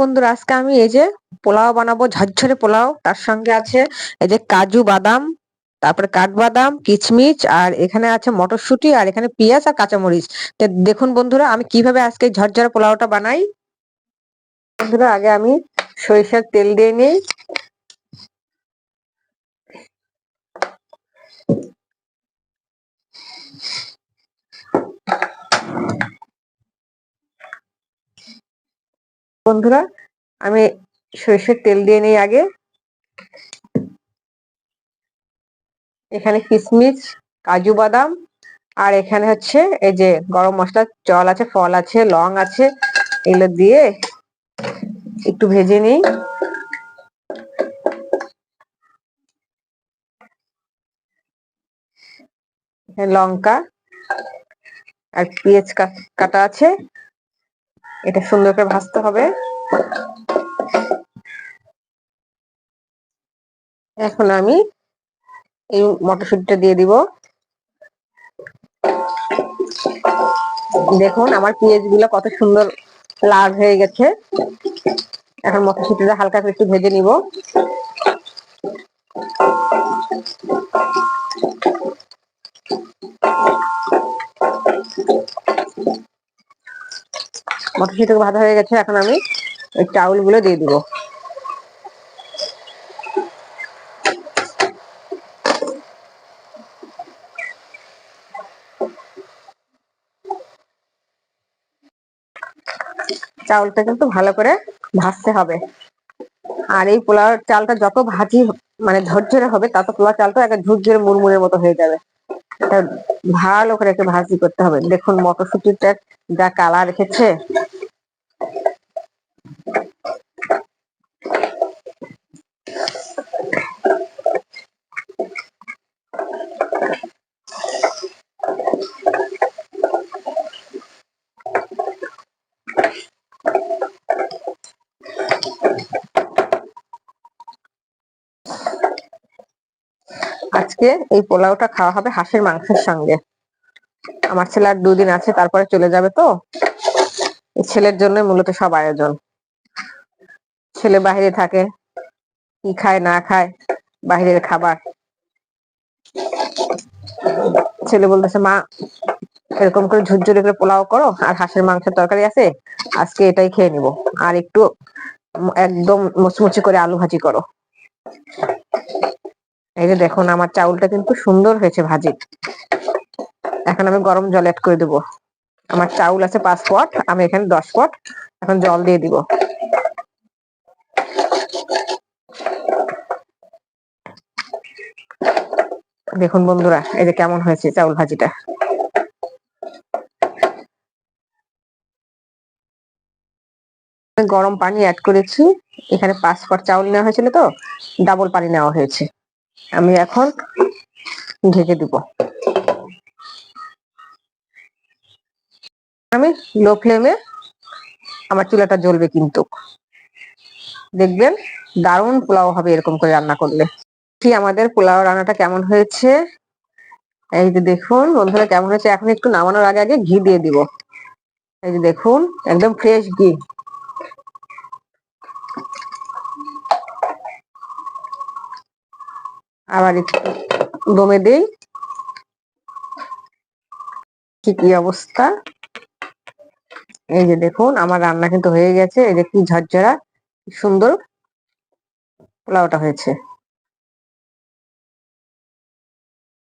বন্ধুরা, আজকে আমি এই যে পোলাও বানাবো, ঝরঝরে পোলাও, তার সঙ্গে আছে এই যে কাজু বাদাম, তারপরে কাঠবাদাম, কিচমিচ, আর এখানে আছে মটরশুঁটি, আর এখানে পেঁয়াজ আর কাঁচামরিচ। তো দেখুন বন্ধুরা, আমি কীভাবে আজকে ঝরঝরে পোলাওটা বানাই। বন্ধুরা, আগে আমি সরিষার তেল দিয়ে নিই। বন্ধুরা, আমি সরিষার তেল দিয়ে নিই আগে। এখানে কিশমিশ কাজু বাদাম, আর এখানে হচ্ছে এই যে গরম মশলা, জল আছে, ফল আছে, লং আছে, এগুলো দিয়ে একটু ভেজে নিই। লঙ্কা আর পেঁয়াজ কাটা আছে। এটা সুন্দর করে ভাজতে হবে। এখন আমি এই মটরশুটিটা দিয়ে দিব। দেখুন আমার পেঁয়াজগুলো কত সুন্দর লাল হয়ে গেছে। এখন মটরশুটিটা হালকা করে একটু ভেজে নিব। মটরশুটি ভাজা হয়ে গেছে, এখন আমি ওই চাউলগুলো দিয়ে দিব। চাউলটা কিন্তু ভালো করে ভাজতে হবে। আর এই পোলাও চালটা যত ভাজি মানে ঝরঝরে হবে, তত পোলাও চালটা একটা ঝুরঝরে মুড়মুড়ের মতো হয়ে যাবে। ভালো করে একটু ভাজি করতে হবে। দেখুন মটরশুটিটা যা কালার এসেছে আজকে এই পোলাওটা খাওয়া হবে হাঁসের মাংসের সঙ্গে। আমার ছেলে আর দুদিন আছে, তারপরে চলে যাবে তো। ছেলের জন্য মূলত সব আয়োজন। ছেলে বাহিরে থাকে, কি খায়, না খায় বাহিরের খাবার। ছেলে বলতেছে, মা, এরকম করে ঝুরঝুরে করে পোলাও করো, আর হাঁসের মাংসের তরকারি আছে, আজকে এটাই খেয়ে নিব। আর একটু একদম মুচমুচি করে আলু ভাজি করো। এই যে দেখুন, আমার চাউলটা কিন্তু সুন্দর হয়েছে ভাজি এখন আমি গরম জল অ্যাড করে দেবো। আমার চাউল আছে পাঁচ পট, আমি এখানে দশ পট। এখন জল দিয়ে দিব। দেখুন বন্ধুরা, এই যে কেমন হয়েছে চাউল ভাজিটা। গরম পানি অ্যাড করেছি। এখানে পাঁচ পট চাউল নেওয়া হয়েছিল তো ডাবল পানি নেওয়া হয়েছে। আমি এখন ঢেকে দিব। আমি লো ফ্লেমে আমার চুলাটা জ্বলবে কিন্তু। দেখবেন দারুণ পোলাও হবে এরকম করে রান্না করলে। কি আমাদের পোলাও রান্নাটা কেমন হয়েছে? এই যে দেখুন, বন্ধুরা কেমন হয়েছে? এখন একটু নামানোর আগে আগে ঘি দিয়ে দিব। এই যে দেখুন, একদম ফ্রেশ ঘি। আবার একটু দমে দেই। কি কি অবস্থা? এই যে দেখুন, আমার রান্না কিন্তু হয়ে গেছে। এই যে কি ঝরঝরা সুন্দর পোলাওটা হয়েছে।